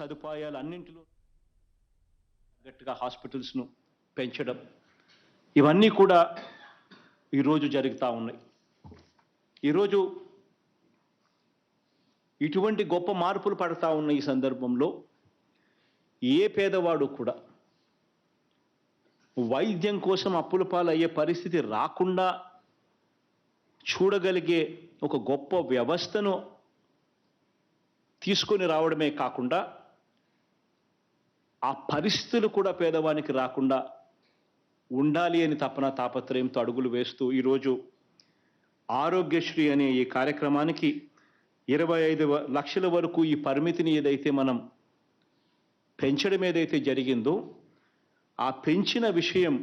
సదుపాయాలు అన్నింటిలో గట్టిగా హాస్పిటల్స్ను పెంచడం ఇవన్నీ కూడా ఈరోజు జరుగుతూ ఉన్నాయి. ఈరోజు ఇటువంటి గొప్ప మార్పులు పడతా ఉన్న ఈ సందర్భంలో ఏ పేదవాడు కూడా వైద్యం కోసం అప్పుల పాలయ్యే పరిస్థితి రాకుండా చూడగలిగే ఒక గొప్ప వ్యవస్థను తీసుకొని రావడమే కాకుండా ఆ పరిస్థితులు కూడా పేదవానికి రాకుండా ఉండాలి అని తపన తాపత్రయంతో అడుగులు వేస్తూ ఈరోజు ఆరోగ్యశ్రీ అనే ఈ కార్యక్రమానికి ఇరవై ఐదు లక్షల వరకు ఈ పరిమితిని ఏదైతే మనం పెంచడం ఏదైతే జరిగిందో ఆ పెంచిన విషయం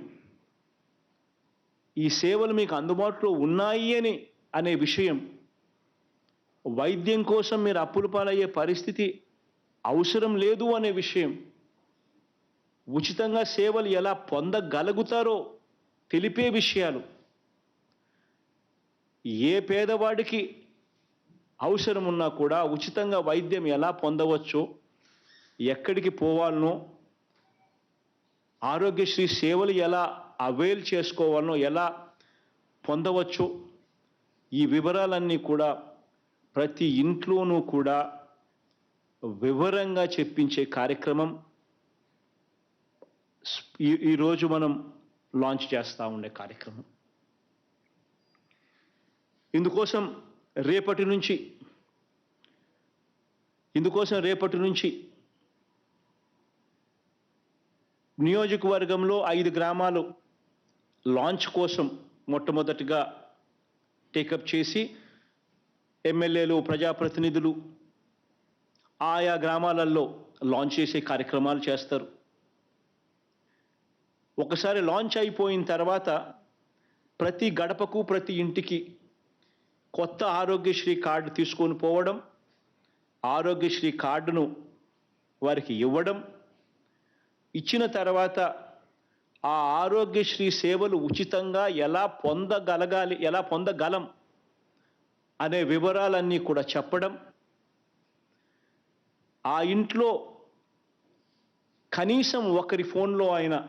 ఈ సేవలు మీకు అందుబాటులో ఉన్నాయి అని అనే విషయం వైద్యం కోసం మీరు అప్పులు పాలయ్యే పరిస్థితి అవసరం లేదు అనే విషయం ఉచితంగా సేవలు ఎలా పొందగలుగుతారో తెలిపే విషయాలు. ఏ పేదవాడికి అవసరం ఉన్నా కూడా ఉచితంగా వైద్యం ఎలా పొందవచ్చో ఎక్కడికి పోవాలనో ఆరోగ్యశ్రీ సేవలు ఎలా అవైల్ చేసుకోవాలనో ఎలా పొందవచ్చో ఈ వివరాలన్నీ కూడా ప్రతి ఇంట్లోనూ కూడా వివరంగా చెప్పించే కార్యక్రమం ఈ ఈరోజు మనం లాంచ్ చేస్తూ ఉండే కార్యక్రమం. ఇందుకోసం రేపటి నుంచి ఇందుకోసం రేపటి నుంచి నియోజకవర్గంలో ఐదు గ్రామాలు లాంచ్ కోసం మొట్టమొదటిగా టేకప్ చేసి ఎమ్మెల్యేలు ప్రజాప్రతినిధులు ఆయా గ్రామాలలో లాంచ్ చేసే కార్యక్రమాలు చేస్తారు. ఒకసారి లాంచ్ అయిపోయిన తర్వాత ప్రతి గడపకు ప్రతి ఇంటికి కొత్త ఆరోగ్యశ్రీ కార్డు తీసుకొని పోవడం ఆరోగ్యశ్రీ కార్డును వారికి ఇవ్వడం ఇచ్చిన తర్వాత ఆ ఆరోగ్యశ్రీ సేవలు ఉచితంగా ఎలా పొందగలగాలి ఎలా పొందగలం అనే వివరాలన్నీ కూడా చెప్పడం ఆ ఇంట్లో కనీసం ఒకరి ఫోన్లో అయినా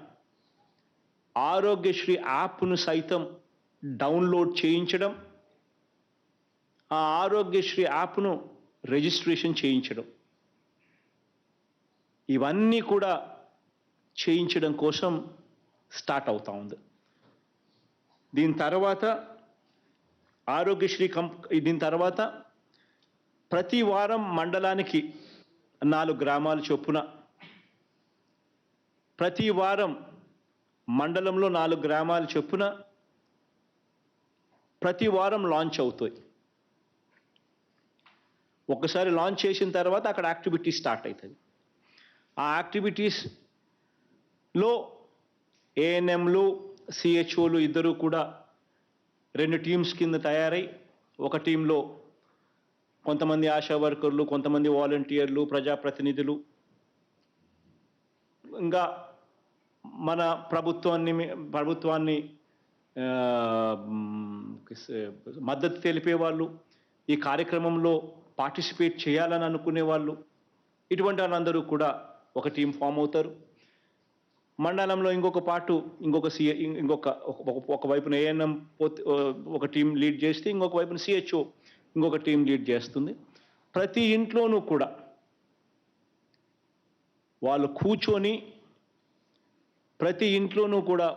ఆరోగ్యశ్రీ యాప్ను సైతం డౌన్లోడ్ చేయించడం ఆ ఆరోగ్యశ్రీ యాప్ను రిజిస్ట్రేషన్ చేయించడం. ఇవన్నీ కూడా చేయించడం కోసం స్టార్ట్ అవుతా ఉంది. దీని తర్వాత ఆరోగ్యశ్రీ కంప్ దీని తర్వాత ప్రతి వారం మండలానికి నాలుగు గ్రామాలు చొప్పున ప్రతి వారం మండలంలో నాలుగు గ్రామాలు చొప్పున ప్రతి వారం లాంచ్ అవుతాయి. ఒకసారి లాంచ్ చేసిన తర్వాత అక్కడ యాక్టివిటీ స్టార్ట్ అవుతుంది ఆ యాక్టివిటీస్లో ఏఎన్ఎంలు సిహెచ్ఓలు ఇద్దరు కూడా రెండు టీమ్స్ కింద తయారై ఒక టీంలో కొంతమంది ఆశా వర్కర్లు కొంతమంది వాలంటీర్లు ప్రజాప్రతినిధులు ఇంకా మన ప్రభుత్వాన్ని ప్రభుత్వాన్ని మద్దతు తెలిపే వాళ్ళు ఈ కార్యక్రమంలో పార్టిసిపేట్ చేయాలని అనుకునే వాళ్ళు ఇటువంటి వాళ్ళందరూ కూడా ఒక టీం ఫామ్ అవుతారు. మండలంలో ఇంకొక పాటు ఇంకొక సి ఇంకొక ఒక- ఒక వైపున ఏఎన్ఎం పోతే ఒక టీం లీడ్ చేస్తే ఇంకొక వైపున సిహెచ్ఓ ఇంకొక టీం లీడ్ చేస్తుంది. ప్రతి ఇంట్లోనూ కూడా వాళ్ళు కూర్చొని ప్రతి ఇంట్లోనూ కూడా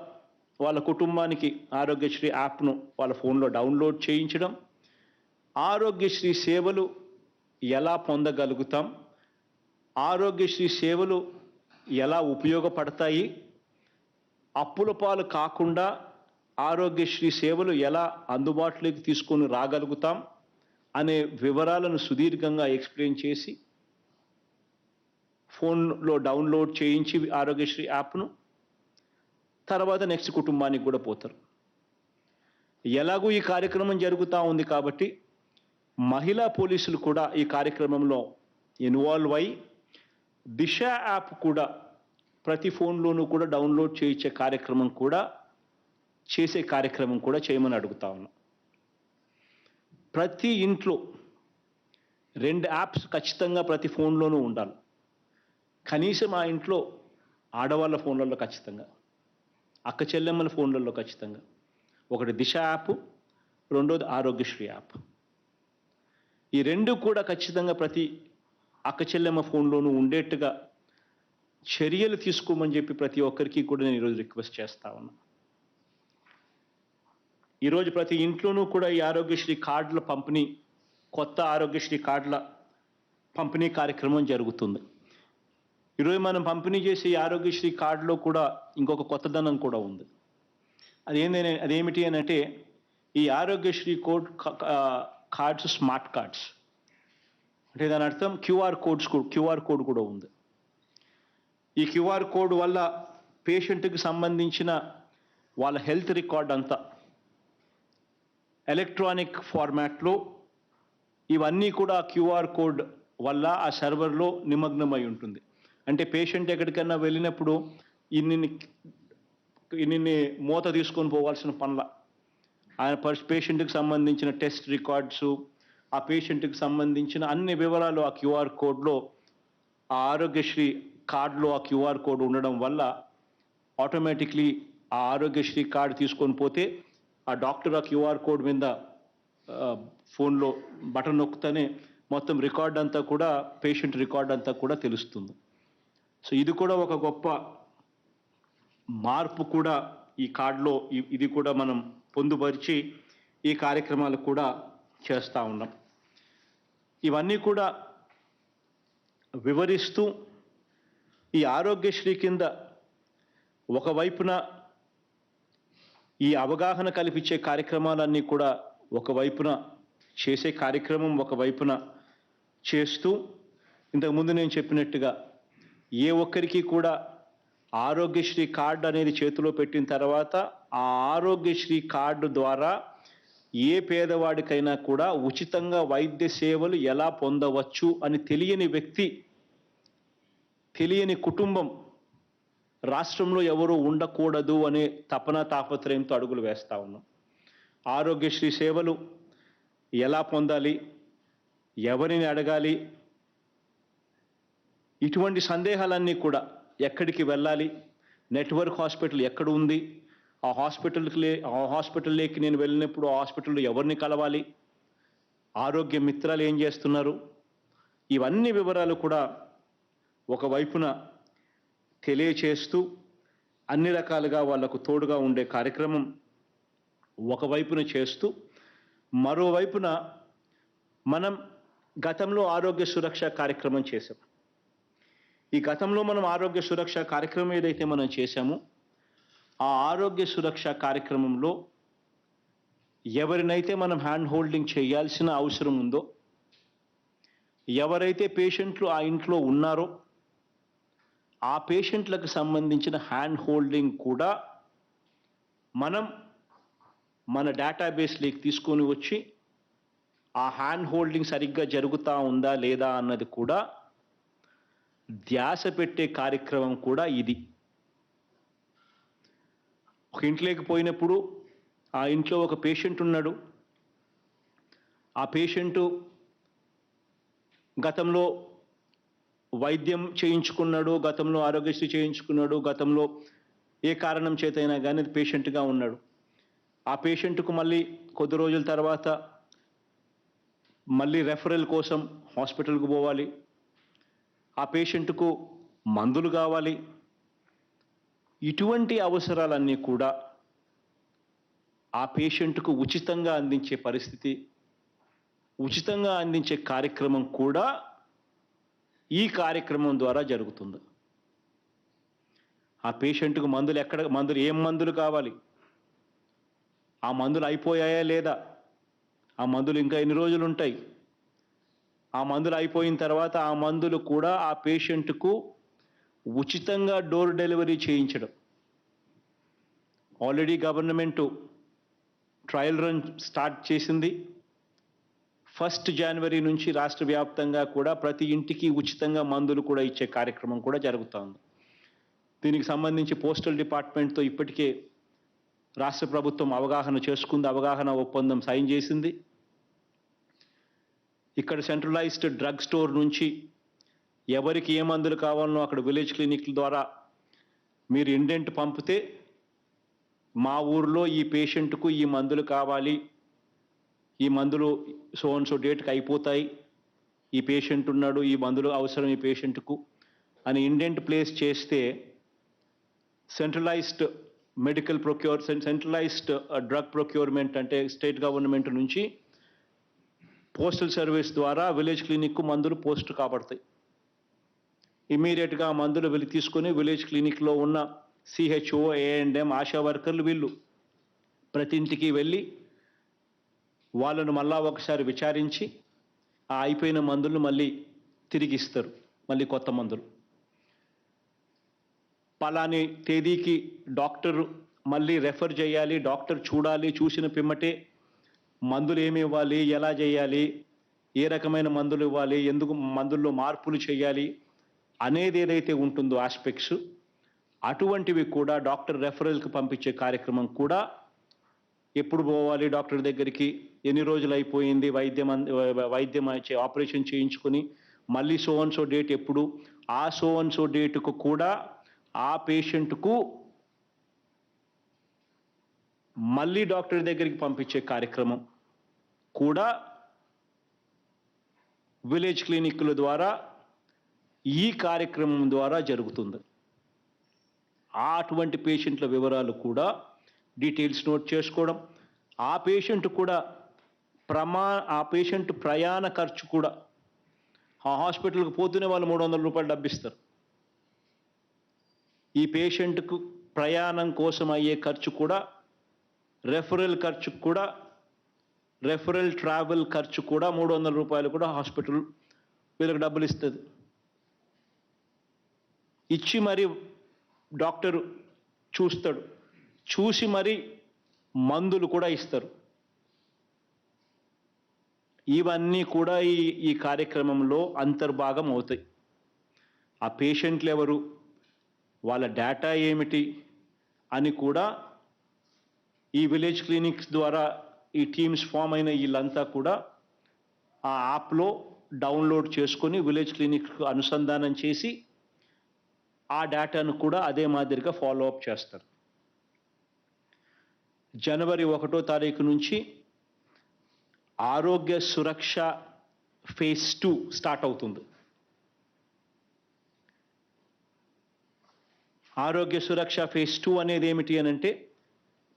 వాళ్ళ కుటుంబానికి ఆరోగ్యశ్రీ యాప్ను వాళ్ళ ఫోన్లో డౌన్లోడ్ చేయించడం ఆరోగ్యశ్రీ సేవలు ఎలా పొందగలుగుతాం ఆరోగ్యశ్రీ సేవలు ఎలా ఉపయోగపడతాయి అప్పుల పాలు కాకుండా ఆరోగ్యశ్రీ సేవలు ఎలా అందుబాటులోకి తీసుకొని రాగలుగుతాం అనే వివరాలను సుదీర్ఘంగా ఎక్స్ప్లెయిన్ చేసి ఫోన్లో డౌన్లోడ్ చేయించి ఆరోగ్యశ్రీ యాప్ను తర్వాత నెక్స్ట్ కుటుంబానికి కూడా పోతారు. ఎలాగూ ఈ కార్యక్రమం జరుగుతూ ఉంది కాబట్టి మహిళా పోలీసులు కూడా ఈ కార్యక్రమంలో ఇన్వాల్వ్ అయి దిశ యాప్ కూడా ప్రతి ఫోన్లోనూ కూడా డౌన్లోడ్ చేయించే కార్యక్రమం కూడా చేసే కార్యక్రమం కూడా చేయమని అడుగుతా ఉన్నాం. ప్రతి ఇంట్లో రెండు యాప్స్ ఖచ్చితంగా ప్రతి ఫోన్లోనూ ఉండాలి. కనీసం ఆ ఇంట్లో ఆడవాళ్ళ ఫోన్లలో ఖచ్చితంగా. అక్క చెల్లెమ్మల ఫోన్లలో ఖచ్చితంగా. ఒకటి దిశ యాప్ రెండోది ఆరోగ్యశ్రీ యాప్. ఈ రెండు కూడా ఖచ్చితంగా ప్రతి అక్క చెల్లెమ్మ ఫోన్లోనూ ఉండేట్టుగా చర్యలు తీసుకోమని చెప్పి ప్రతి ఒక్కరికి కూడా నేను ఈరోజు రిక్వెస్ట్ చేస్తా ఉన్నా. ఈరోజు ప్రతి ఇంట్లోనూ కూడా ఈ ఆరోగ్యశ్రీ కార్డుల పంపిణీ కొత్త ఆరోగ్యశ్రీ కార్డుల పంపిణీ కార్యక్రమం జరుగుతుంది. ఈరోజు మనం పంపిణీ చేసే ఆరోగ్యశ్రీ కార్డులో కూడా ఇంకొక కొత్తదనం కూడా ఉంది. అదేంటి అదేమిటి అని అంటే ఈ Aarogyasri code cards smart cards. అంటే దాని అర్థం క్యూఆర్ కోడ్స్ క్యూఆర్ కోడ్ కూడా ఉంది. ఈ క్యూఆర్ కోడ్ వల్ల పేషెంట్కి సంబంధించిన వాళ్ళ హెల్త్ రికార్డ్ అంతా ఎలక్ట్రానిక్ ఫార్మాట్లో ఇవన్నీ కూడా క్యూఆర్ కోడ్ వల్ల ఆ సర్వర్లో నిమగ్నమై ఉంటుంది. అంటే పేషెంట్ ఎక్కడికైనా వెళ్ళినప్పుడు ఇన్ని ఇన్ని మూత తీసుకొని పోవాల్సిన పనుల. ఆయన పర్స్ పేషెంట్కి సంబంధించిన టెస్ట్ రికార్డ్స్ ఆ పేషెంట్కి సంబంధించిన అన్ని వివరాలు ఆ క్యూఆర్ కోడ్లో ఆ ఆరోగ్యశ్రీ కార్డులో ఆ క్యూఆర్ కోడ్ ఉండడం వల్ల ఆటోమేటిక్లీ ఆ ఆరోగ్యశ్రీ కార్డు తీసుకొని పోతే ఆ డాక్టర్ ఆ క్యూఆర్ కోడ్ మీద ఫోన్లో బటన్ నొక్కుతూనే మొత్తం రికార్డ్ అంతా కూడా పేషెంట్ రికార్డ్ అంతా కూడా తెలుస్తుంది. సో ఇది కూడా ఒక గొప్ప మార్పు కూడా ఈ కార్డులో ఇది కూడా మనం పొందుపరిచి ఈ కార్యక్రమాలు కూడా చేస్తూ ఉన్నాం. ఇవన్నీ కూడా వివరిస్తూ ఈ ఆరోగ్యశ్రీ కింద ఒకవైపున ఈ అవగాహన కల్పించే కార్యక్రమాలన్నీ కూడా ఒకవైపున చేసే కార్యక్రమం ఒకవైపున చేస్తూ ఇంతకుముందు నేను చెప్పినట్టుగా ఏ ఒక్కరికి కూడా ఆరోగ్యశ్రీ కార్డు అనేది చేతిలో పెట్టిన తర్వాత ఆ ఆరోగ్యశ్రీ కార్డు ద్వారా ఏ పేదవాడికైనా కూడా ఉచితంగా వైద్య సేవలు ఎలా పొందవచ్చు అని తెలియని వ్యక్తి తెలియని కుటుంబం రాష్ట్రంలో ఎవరు ఉండకూడదు అనే తపన తాపత్రయంతో అడుగులు వేస్తా ఉన్నాం. ఆరోగ్యశ్రీ సేవలు ఎలా పొందాలి? ఎవరిని అడగాలి? ఇటువంటి సందేహాలన్నీ కూడా ఎక్కడికి వెళ్ళాలి? నెట్వర్క్ హాస్పిటల్ ఎక్కడ ఉంది? ఆ హాస్పిటల్కి లే ఆ హాస్పిటల్లోకి నేను వెళ్ళినప్పుడు ఆ హాస్పిటల్లో ఎవరిని కలవాలి? ఆరోగ్య మిత్రాలు ఏం చేస్తున్నారు? ఇవన్నీ వివరాలు కూడా ఒకవైపున తెలియచేస్తూ అన్ని రకాలుగా వాళ్ళకు తోడుగా ఉండే కార్యక్రమం ఒకవైపున చేస్తూ మరోవైపున మనం గతంలో ఆరోగ్య సురక్ష కార్యక్రమం చేశాం. ఈ గతంలో మనం ఆరోగ్య సురక్ష కార్యక్రమం ఏదైతే మనం చేశామో ఆ ఆరోగ్య సురక్ష కార్యక్రమంలో ఎవరినైతే మనం హ్యాండ్ హోల్డింగ్ చేయాల్సిన అవసరం ఉందో ఎవరైతే పేషెంట్లు ఆ ఇంట్లో ఉన్నారో ఆ పేషెంట్లకు సంబంధించిన హ్యాండ్ హోల్డింగ్ కూడా మనం మన డేటాబేస్లోకి తీసుకొని వచ్చి ఆ హ్యాండ్ హోల్డింగ్ సరిగ్గా జరుగుతూ ఉందా లేదా అన్నది కూడా ధ్యాస పెట్టే కార్యక్రమం కూడా ఇది. ఒక ఇంట్లోకి పోయినప్పుడు ఆ ఇంట్లో ఒక పేషెంట్ ఉన్నాడు. ఆ పేషెంటు గతంలో వైద్యం చేయించుకున్నాడు గతంలో ఆరోగ్యశ్రీ చేయించుకున్నాడు గతంలో ఏ కారణం చేతైనా కానీ పేషెంట్గా ఉన్నాడు. ఆ పేషెంట్కు మళ్ళీ కొద్ది రోజుల తర్వాత మళ్ళీ రెఫరల్ కోసం హాస్పిటల్కు పోవాలి. ఆ పేషెంట్కు మందులు కావాలి. ఇటువంటి అవసరాలన్నీ కూడా ఆ పేషెంట్కు ఉచితంగా అందించే పరిస్థితి ఉచితంగా అందించే కార్యక్రమం కూడా ఈ కార్యక్రమం ద్వారా జరుగుతుంది. ఆ పేషెంట్కు మందులు ఎక్కడ మందులు ఏం మందులు కావాలి? ఆ మందులు అయిపోయాయా లేదా? ఆ మందులు ఇంకా ఎన్ని రోజులు ఉంటాయి? ఆ మందులు అయిపోయిన తర్వాత ఆ మందులు కూడా ఆ పేషెంట్కు ఉచితంగా డోర్ డెలివరీ చేయించడం. Already government trial run start చేసింది. ఫస్ట్ జనవరి నుంచి రాష్ట్ర వ్యాప్తంగా కూడా ప్రతి ఇంటికి ఉచితంగా మందులు కూడా ఇచ్చే కార్యక్రమం కూడా జరుగుతోంది. దీనికి సంబంధించి పోస్టల్ డిపార్ట్మెంట్తో ఇప్పటికే రాష్ట్ర ప్రభుత్వం అవగాహన చేసుకుంది అవగాహన ఒప్పందం సైన్ చేసింది. ఇక్కడ సెంట్రలైజ్డ్ డ్రగ్ స్టోర్ నుంచి ఎవరికి ఏ మందులు కావాలనో అక్కడ విలేజ్ క్లినిక్ల ద్వారా మీరు ఇండెంట్ పంపితే మా ఊర్లో ఈ పేషెంట్కు ఈ మందులు కావాలి. ఈ మందులు సో సో డేట్కి అయిపోతాయి. ఈ పేషెంట్ ఉన్నాడు ఈ మందులు అవసరం ఈ పేషెంట్కు అని ఇండెంట్ ప్లేస్ చేస్తే centralised medical procure centralised drug procurement అంటే స్టేట్ గవర్నమెంట్ నుంచి పోస్టల్ సర్వీస్ ద్వారా విలేజ్ క్లినిక్కు మందులు పోస్ట్ కాబడతాయి. ఇమీడియట్గా మందులు వెళ్ళి తీసుకొని విలేజ్ క్లినిక్లో ఉన్న సిహెచ్ఓ ఏఎండ్ఎం ఆశా వర్కర్లు వీళ్ళు ప్రతి ఇంటికి వెళ్ళి వాళ్ళను మళ్ళా ఒకసారి విచారించి ఆ అయిపోయిన మందులను మళ్ళీ తిరిగి ఇస్తారు. మళ్ళీ కొత్త మందులు. పలాని తేదీకి డాక్టర్ మళ్ళీ రెఫర్ చేయాలి డాక్టర్ చూడాలి చూసిన పిమ్మటే మందులు ఏమి ఇవ్వాలి ఎలా చేయాలి? ఏ రకమైన మందులు ఇవ్వాలి ఎందుకు మందుల్లో మార్పులు చేయాలి? అనేది ఏదైతే ఉంటుందో ఆస్పెక్ట్స్ అటువంటివి కూడా డాక్టర్ రెఫరల్కి పంపించే కార్యక్రమం కూడా ఎప్పుడు పోవాలి డాక్టర్ దగ్గరికి? ఎన్ని రోజులు అయిపోయింది? వైద్యం వైద్యం ఆపరేషన్ చేయించుకొని మళ్ళీ సో అండ్ సో డేట్ ఎప్పుడు? ఆ సో అండ్ సో డేట్కు కూడా ఆ పేషెంట్కు మళ్ళీ డాక్టర్ దగ్గరికి పంపించే కార్యక్రమం. కూడా విలేజ్ క్లినిక్ల ద్వారా ఈ కార్యక్రమం ద్వారా జరుగుతుంది. ఆ అటువంటి పేషెంట్ల వివరాలు కూడా డీటెయిల్స్ నోట్ చేసుకోవడం ఆ పేషెంట్ కూడా ప్రమా ఆ పేషెంట్ ప్రయాణ ఖర్చు కూడా ఆ హాస్పిటల్కి పోతూనే వాళ్ళు మూడు వందల రూపాయలు డబ్బిస్తారు. ఈ పేషెంట్కు ప్రయాణం కోసం అయ్యే ఖర్చు కూడా రెఫరల్ ఖర్చు కూడా రెఫరల్ ట్రావెల్ ఖర్చు కూడా మూడు వందల రూపాయలు కూడా హాస్పిటల్ వీళ్ళకి డబ్బులు ఇస్తుంది. ఇచ్చి మరి డాక్టరు చూస్తాడు. చూసి మరి మందులు కూడా ఇస్తారు. ఇవన్నీ కూడా ఈ ఈ కార్యక్రమంలో అంతర్భాగం అవుతాయి. ఆ పేషెంట్లు ఎవరు వాళ్ళ డేటా ఏమిటి అని కూడా ఈ విలేజ్ క్లినిక్స్ ద్వారా ఈ టీమ్స్ ఫామ్ అయిన వీళ్ళంతా కూడా ఆ యాప్లో డౌన్లోడ్ చేసుకొని విలేజ్ క్లినిక్కు అనుసంధానం చేసి ఆ డేటాను కూడా అదే మాదిరిగా ఫాలో అప్ చేస్తారు. జనవరి ఒకటో తారీఖు నుంచి ఆరోగ్య సురక్ష ఫేజ్ టూ స్టార్ట్ అవుతుంది. ఆరోగ్య సురక్ష ఫేజ్ టూ అనేది ఏమిటి అని అంటే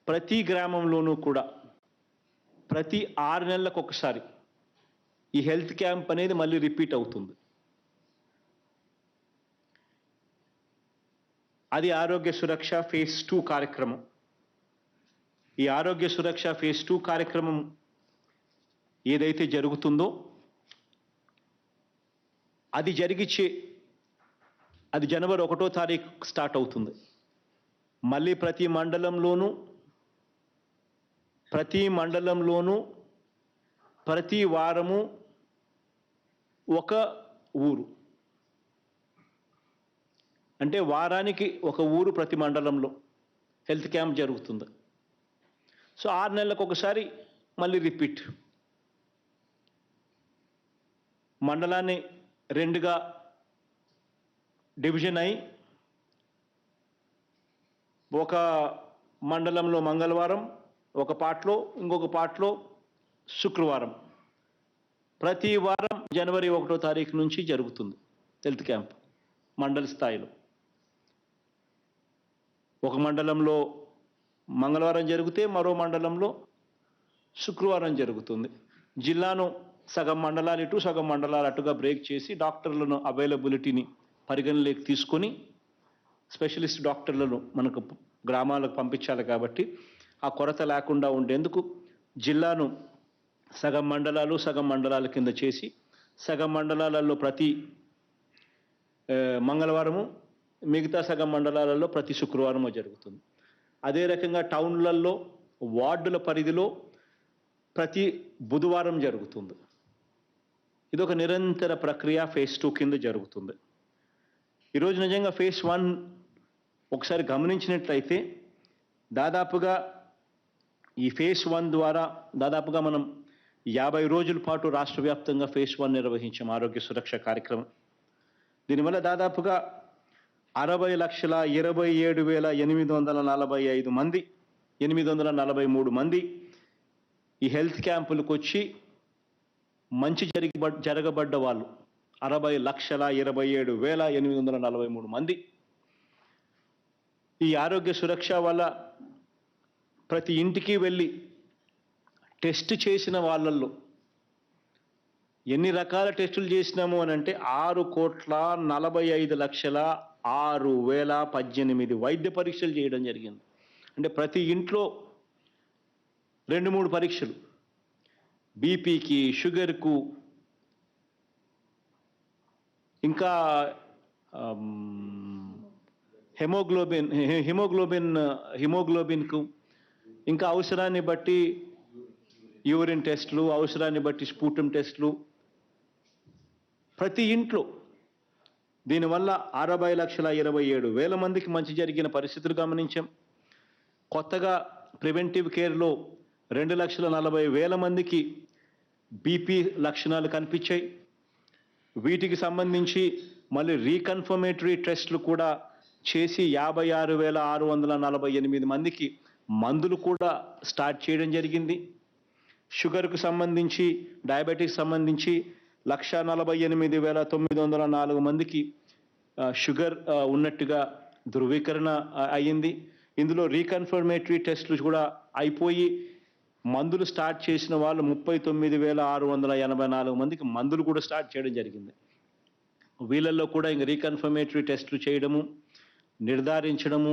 ప్రతి గ్రామంలోనూ కూడా ప్రతి ఆరు నెలలకు ఒకసారి ఈ హెల్త్ క్యాంప్ అనేది మళ్ళీ రిపీట్ అవుతుంది. అది ఆరోగ్య సురక్ష ఫేజ్ టూ కార్యక్రమం. ఈ ఆరోగ్య సురక్ష ఫేజ్ టూ కార్యక్రమం ఏదైతే జరుగుతుందో అది జరిగిచ్చే అది జనవరి ఒకటో తారీఖు స్టార్ట్ అవుతుంది. మళ్ళీ ప్రతి మండలంలోనూ ప్రతి మండలంలోనూ ప్రతి వారము ఒక ఊరు. అంటే వారానికి ఒక ఊరు ప్రతి మండలంలో. హెల్త్ క్యాంప్ జరుగుతుంది. సో ఆరు నెలలకు ఒకసారి మళ్ళీ రిపీట్. మండలాన్ని రెండుగా డివిజన్ అయి ఒక మండలంలో మంగళవారం ఒక పాటలో ఇంకొక పాటలో శుక్రవారం. ప్రతి వారం జనవరి ఒకటో తారీఖు నుంచి జరుగుతుంది హెల్త్ క్యాంప్ మండల స్థాయిలో. ఒక మండలంలో మంగళవారం జరిగితే మరో మండలంలో శుక్రవారం జరుగుతుంది. జిల్లాను సగం మండలాలు ఇటు సగం మండలాలు అటుగా బ్రేక్ చేసి డాక్టర్లను అవైలబిలిటీని పరిగణలోకి తీసుకొని స్పెషలిస్ట్ డాక్టర్లను మనకు గ్రామాలకు పంపించాలి కాబట్టి ఆ కొరత లేకుండా ఉండేందుకు జిల్లాను సగం మండలాలు సగం మండలాల కింద చేసి సగం మండలాలలో ప్రతి మంగళవారము మిగతా సగం మండలాలలో ప్రతి శుక్రవారము జరుగుతుంది. అదే రకంగా టౌన్లలో వార్డుల పరిధిలో ప్రతి బుధవారం జరుగుతుంది. ఇది ఒక నిరంతర ప్రక్రియ ఫేజ్ టూ కింద జరుగుతుంది. ఈరోజు నిజంగా ఫేజ్ వన్ ఒకసారి గమనించినట్లయితే దాదాపుగా ఈ ఫేజ్ వన్ ద్వారా దాదాపుగా మనం యాభై రోజుల పాటు రాష్ట్ర వ్యాప్తంగా ఫేజ్ వన్ నిర్వహించాం ఆరోగ్య సురక్ష కార్యక్రమం. దీనివల్ల దాదాపుగా అరవై లక్షల ఇరవై ఏడు వేల ఎనిమిది వందల నలభై ఐదు మంది ఎనిమిది వందల నలభై మూడు మంది ఈ హెల్త్ క్యాంపులకు వచ్చి మంచి జరిగి జరగబడ్డ వాళ్ళు అరవై లక్షల ఇరవై ఏడు వేల ఎనిమిది వందల నలభై మూడు మంది. ఈ ఆరోగ్య సురక్ష వల్ల ప్రతి ఇంటికి వెళ్ళి టెస్ట్ చేసిన వాళ్ళల్లో ఎన్ని రకాల టెస్టులు చేసినాము అని అంటే ఆరు కోట్ల నలభై ఐదు లక్షల ఆరు వేల పద్దెనిమిది వైద్య పరీక్షలు చేయడం జరిగింది. అంటే ప్రతి ఇంట్లో రెండు మూడు పరీక్షలు. బీపీకి షుగర్కు ఇంకా హెమోగ్లోబిన్ హె- హిమోగ్లోబిన్ హిమోగ్లోబిన్కు ఇంకా అవసరాన్ని బట్టి యూరిన్ టెస్టులు అవసరాన్ని బట్టి స్పూటం టెస్టులు. ప్రతి ఇంట్లో దీనివల్ల అరవై లక్షల ఇరవై ఏడు వేల మందికి మంచి జరిగిన పరిస్థితులు గమనించాం. కొత్తగా ప్రివెంటివ్ కేర్లో రెండు లక్షల నలభై వేల మందికి బీపీ లక్షణాలు కనిపించాయి. వీటికి సంబంధించి మళ్ళీ రీకన్ఫర్మేటరీ టెస్టులు కూడా చేసి యాభై ఆరు వేల ఆరు వందల నలభై ఎనిమిది మందికి మందులు కూడా స్టార్ట్ చేయడం జరిగింది. షుగర్కు సంబంధించి డయాబెటిక్ సంబంధించి లక్ష నలభై ఎనిమిది వేల తొమ్మిది వందల నాలుగు మందికి షుగర్ ఉన్నట్టుగా ధృవీకరణ అయ్యింది. ఇందులో రీకన్ఫర్మేటరీ టెస్టులు కూడా అయిపోయి మందులు స్టార్ట్ చేసిన వాళ్ళు ముప్పై తొమ్మిది వేల ఆరు వందల ఎనభై నాలుగు మందికి మందులు కూడా స్టార్ట్ చేయడం జరిగింది. వీళ్ళల్లో కూడా ఇంక రీకన్ఫర్మేటరీ టెస్టులు చేయడము నిర్ధారించడము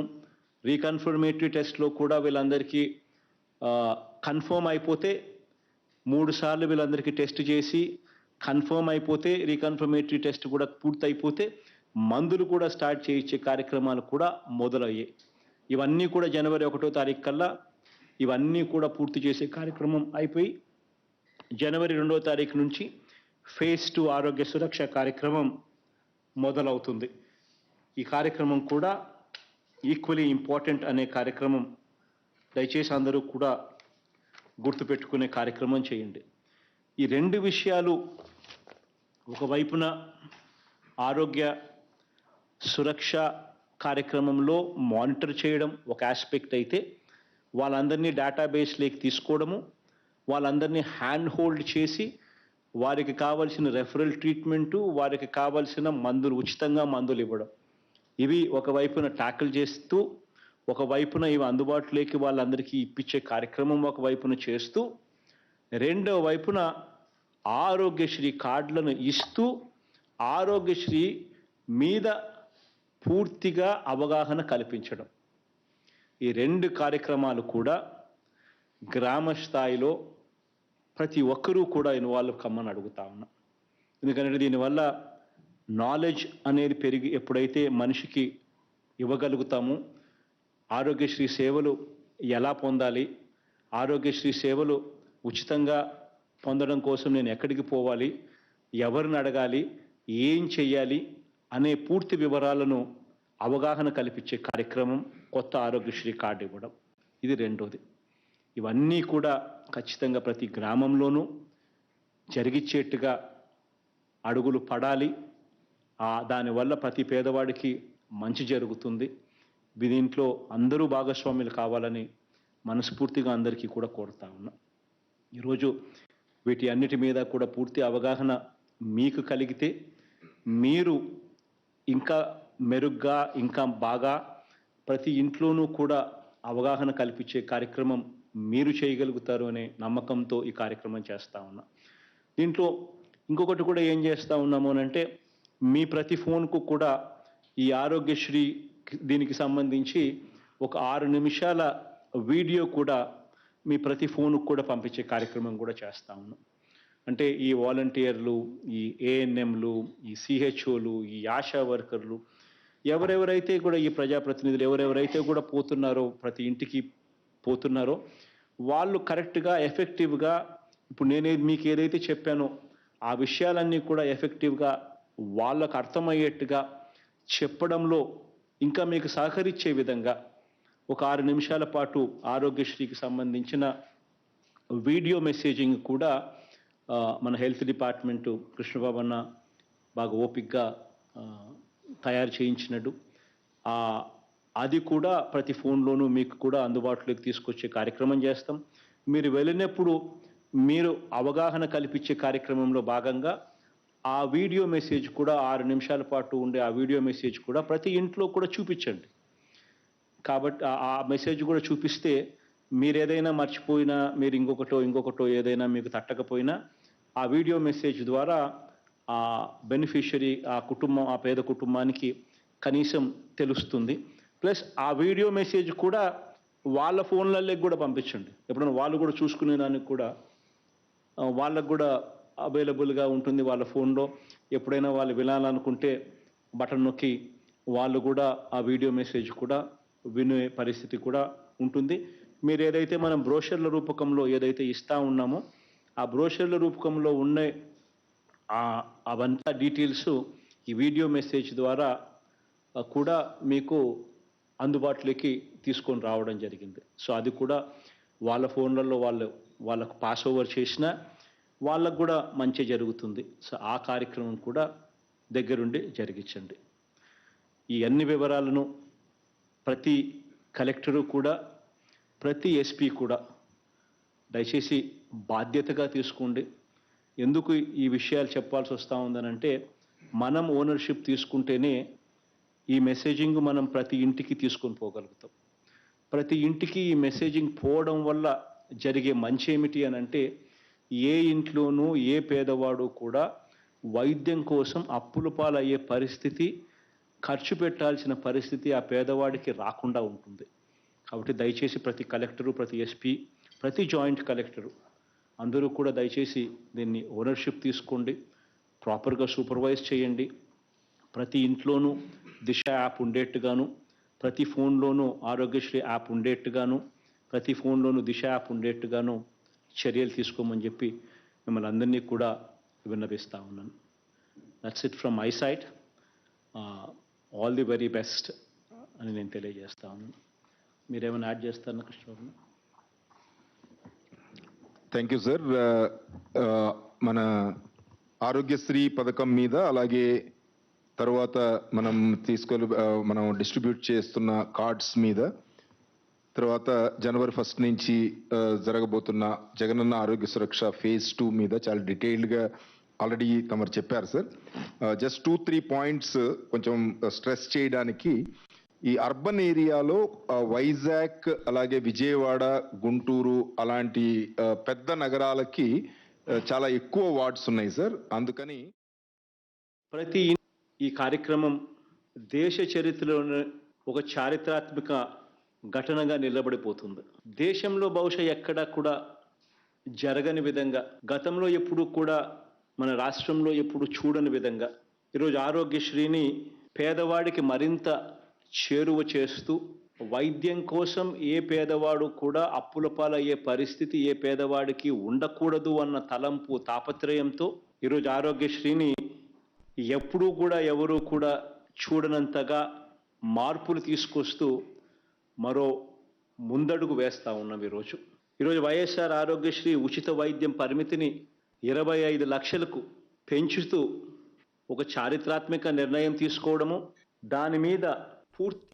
రీకన్ఫర్మేటరీ టెస్ట్లో కూడా వీళ్ళందరికీ కన్ఫర్మ్ అయిపోతే మూడు సార్లు వీళ్ళందరికీ టెస్ట్ చేసి కన్ఫర్మ్ అయిపోతే రీకన్ఫర్మేటరీ టెస్ట్ కూడా పూర్తయిపోతే మందులు కూడా స్టార్ట్ చేయించే కార్యక్రమాలు కూడా మొదలయ్యాయి. ఇవన్నీ కూడా జనవరి ఒకటో తారీఖు కల్లా ఇవన్నీ కూడా పూర్తి చేసే కార్యక్రమం అయిపోయి జనవరి రెండో తారీఖు నుంచి ఫేజ్ టూ ఆరోగ్య సురక్ష కార్యక్రమం మొదలవుతుంది. ఈ కార్యక్రమం కూడా ఈక్వలీ ఇంపార్టెంట్ అనే కార్యక్రమం దయచేసి అందరూ కూడా గుర్తుపెట్టుకునే కార్యక్రమం చేయండి. ఈ రెండు విషయాలు ఒకవైపున ఆరోగ్య సురక్ష కార్యక్రమంలో మానిటర్ చేయడం ఒక ఆస్పెక్ట్ అయితే వాళ్ళందరినీ డేటాబేస్లోకి తీసుకోవడము వాళ్ళందరినీ హ్యాండ్ హోల్డ్ చేసి వారికి కావాల్సిన రెఫరల్ ట్రీట్మెంటు వారికి కావాల్సిన మందులు ఉచితంగా మందులు ఇవ్వడం. ఇవి ఒకవైపున ట్యాకిల్ చేస్తూ ఒకవైపున ఇవి అందుబాటులోకి వాళ్ళందరికీ ఇప్పించే కార్యక్రమం ఒకవైపున చేస్తూ రెండో వైపున ఆరోగ్యశ్రీ కార్డులను ఇస్తూ ఆరోగ్యశ్రీ మీద పూర్తిగా అవగాహన కల్పించడం. ఈ రెండు కార్యక్రమాలు కూడా గ్రామ స్థాయిలో ప్రతి ఒక్కరూ కూడా ఇన్వాల్వ్ కమ్మని అడుగుతా ఉన్నా. ఎందుకంటే దీనివల్ల నాలెడ్జ్ అనేది పెరిగి ఎప్పుడైతే మనిషికి ఇవ్వగలుగుతామో ఆరోగ్యశ్రీ సేవలు ఎలా పొందాలి ఆరోగ్యశ్రీ సేవలు ఉచితంగా పొందడం కోసం నేను ఎక్కడికి పోవాలి ఎవరిని అడగాలి ఏం చేయాలి అనే పూర్తి వివరాలను అవగాహన కల్పించే కార్యక్రమం కొత్త ఆరోగ్యశ్రీ కార్డు ఇవ్వడం. ఇది రెండోది. ఇవన్నీ కూడా ఖచ్చితంగా ప్రతి గ్రామంలోనూ జరిగిచ్చేట్టుగా అడుగులు పడాలి. దానివల్ల ప్రతి పేదవాడికి మంచి జరుగుతుంది. దీంట్లో అందరూ భాగస్వాములు కావాలని మనస్ఫూర్తిగా అందరికీ కూడా కోరుతా ఉన్నా. ఈరోజు వీటి అన్నిటి మీద కూడా పూర్తి అవగాహన మీకు కలిగితే మీరు ఇంకా మెరుగ్గా ఇంకా బాగా ప్రతి ఇంట్లోనూ కూడా అవగాహన కల్పించే కార్యక్రమం మీరు చేయగలుగుతారు అనే నమ్మకంతో ఈ కార్యక్రమం చేస్తూ ఉన్నా. దీంట్లో ఇంకొకటి కూడా ఏం చేస్తూ ఉన్నాము అని అంటే మీ ప్రతి ఫోన్కు కూడా ఈ ఆరోగ్యశ్రీ దీనికి సంబంధించి ఒక ఆరు నిమిషాల వీడియో కూడా మీ ప్రతి ఫోన్కు కూడా పంపించే కార్యక్రమం కూడా చేస్తా ఉన్నాం. అంటే ఈ వాలంటీర్లు ఈ ఏఎన్ఎంలు ఈ సిహెచ్ఓలు ఈ ఆశా వర్కర్లు ఎవరెవరైతే కూడా ఈ ప్రజాప్రతినిధులు ఎవరెవరైతే కూడా పోతున్నారో ప్రతి ఇంటికి పోతున్నారో వాళ్ళు కరెక్ట్గా ఎఫెక్టివ్గా ఇప్పుడు నేనే మీకు ఏదైతే చెప్పానో ఆ విషయాలన్నీ కూడా ఎఫెక్టివ్గా వాళ్ళకు అర్థమయ్యేట్టుగా చెప్పడంలో ఇంకా మీకు సహకరించే విధంగా ఒక ఆరు నిమిషాల పాటు ఆరోగ్యశ్రీకి సంబంధించిన వీడియో మెసేజింగ్ కూడా మన హెల్త్ డిపార్ట్మెంటు కృష్ణబాబు అన్న బాగా ఓపిక్గా తయారు చేయించినట్టు. అది కూడా ప్రతి ఫోన్లోనూ మీకు కూడా అందుబాటులోకి తీసుకొచ్చే కార్యక్రమం చేస్తాం. మీరు వెళ్ళినప్పుడు మీరు అవగాహన కల్పించే కార్యక్రమంలో భాగంగా ఆ వీడియో మెసేజ్ కూడా ఆరు నిమిషాల పాటు ఉండే ఆ వీడియో మెసేజ్ కూడా ప్రతి ఇంట్లో కూడా చూపించండి. కాబట్టి ఆ- మెసేజ్ కూడా చూపిస్తే మీరు ఏదైనా మర్చిపోయినా మీరు ఇంకొకటో ఇంకొకటో ఏదైనా మీకు తట్టకపోయినా ఆ వీడియో మెసేజ్ ద్వారా ఆ బెనిఫిషరీ ఆ కుటుంబం ఆ పేద కుటుంబానికి కనీసం తెలుస్తుంది. ప్లస్ ఆ వీడియో మెసేజ్ కూడా వాళ్ళ ఫోన్లలోకి కూడా పంపించండి. ఎప్పుడైనా వాళ్ళు కూడా చూసుకునే దానికి కూడా వాళ్ళకు కూడా అవైలబుల్గా ఉంటుంది వాళ్ళ ఫోన్లో. ఎప్పుడైనా వాళ్ళు వినాలనుకుంటే బటన్ నొక్కి వాళ్ళు కూడా ఆ వీడియో మెసేజ్ కూడా వినే పరిస్థితి కూడా ఉంటుంది. మీరు ఏదైతే మనం బ్రోషర్ల రూపకంలో ఏదైతే ఇస్తా ఉన్నామో ఆ బ్రోషర్ల రూపకంలో ఉన్న అవంతా డీటెయిల్స్ ఈ వీడియో మెసేజ్ ద్వారా కూడా మీకు అందుబాటులోకి తీసుకొని రావడం జరిగింది. సో అది కూడా వాళ్ళ ఫోన్లలో వాళ్ళు వాళ్ళకు పాస్ ఓవర్ చేసినా వాళ్ళకు కూడా మంచి జరుగుతుంది. సో ఆ కార్యక్రమం కూడా దగ్గరుండి జరిగించండి. ఈ అన్ని వివరాలను ప్రతి కలెక్టరు కూడా ప్రతి ఎస్పీ కూడా దయచేసి బాధ్యతగా తీసుకోండి. ఎందుకు ఈ విషయాలు చెప్పాల్సి వస్తూ ఉందనంటే మనం ఓనర్షిప్ తీసుకుంటేనే ఈ మెసేజింగ్ మనం ప్రతి ఇంటికి తీసుకొని పోగలుగుతాం. ప్రతి ఇంటికి ఈ మెసేజింగ్ పోవడం వల్ల జరిగే మంచి ఏమిటి అని అంటే ఏ ఇంట్లోనూ ఏ పేదవాడు కూడా వైద్యం కోసం అప్పుల పాలయ్యే పరిస్థితి ఖర్చు పెట్టాల్సిన పరిస్థితి ఆ పేదవాడికి రాకుండా ఉంటుంది. కాబట్టి దయచేసి ప్రతి కలెక్టరు ప్రతి ఎస్పీ ప్రతి జాయింట్ కలెక్టరు అందరూ కూడా దయచేసి దీన్ని ఓనర్షిప్ తీసుకోండి ప్రాపర్గా సూపర్వైజ్ చేయండి. ప్రతి ఇంట్లోనూ దిశ యాప్ ఉండేట్టుగాను ప్రతి ఫోన్లోనూ ఆరోగ్యశ్రీ యాప్ ఉండేట్టుగాను ప్రతి ఫోన్లోనూ దిశ యాప్ ఉండేట్టుగాను చర్యలు తీసుకోమని చెప్పి మిమ్మల్ని అందరినీ కూడా విన్నపిస్తా ఉన్నాను. That's it from my side all the very best అని నేను తెలియజేస్తా ఉన్నాను. మీరేమైనా యాడ్ చేస్తారా కృష్ణబాబు? థ్యాంక్ యూ సార్ మన ఆరోగ్యశ్రీ పథకం మీద అలాగే తర్వాత మనం తీసుకొని uh, మనం డిస్ట్రిబ్యూట్ చేస్తున్న కార్డ్స్ మీద తర్వాత జనవరి ఫస్ట్ నుంచి జరగబోతున్న జగనన్న ఆరోగ్య సురక్ష ఫేజ్ టూ మీద చాలా డీటెయిల్డ్గా ఆల్రెడీ తమరు చెప్పారు sir. Just two three points కొంచెం స్ట్రెస్ చేయడానికి ఈ అర్బన్ ఏరియాలో వైజాగ్ అలాగే విజయవాడ గుంటూరు అలాంటి పెద్ద నగరాలకి చాలా ఎక్కువ వార్డ్స్ ఉన్నాయి సార్. అందుకని ప్రతి ఈ కార్యక్రమం దేశ చరిత్రలోనే ఒక చారిత్రాత్మక ఘటనగా నిలబడిపోతుంది. దేశంలో బహుశా ఎక్కడా కూడా జరగని విధంగా గతంలో ఎప్పుడు కూడా మన రాష్ట్రంలో ఎప్పుడు చూడని విధంగా ఈరోజు ఆరోగ్యశ్రీని పేదవాడికి మరింత చేరువ చేస్తూ వైద్యం కోసం ఏ పేదవాడు కూడా అప్పుల పాలయ్యే పరిస్థితి ఏ పేదవాడికి ఉండకూడదు అన్న తలంపు తాపత్రయంతో ఈరోజు ఆరోగ్యశ్రీని ఎప్పుడూ కూడా ఎవరూ కూడా చూడనంతగా మార్పులు తీసుకొస్తూ మరో ముందడుగు వేస్తూ ఉన్నాం ఈరోజు. ఈరోజు వైఎస్ఆర్ ఆరోగ్యశ్రీ ఉచిత వైద్యం పరిమితిని ఇరవై ఐదు లక్షలకు పెంచుతూ ఒక చారిత్రాత్మక నిర్ణయం తీసుకోవడము దాని మీద పూర్తి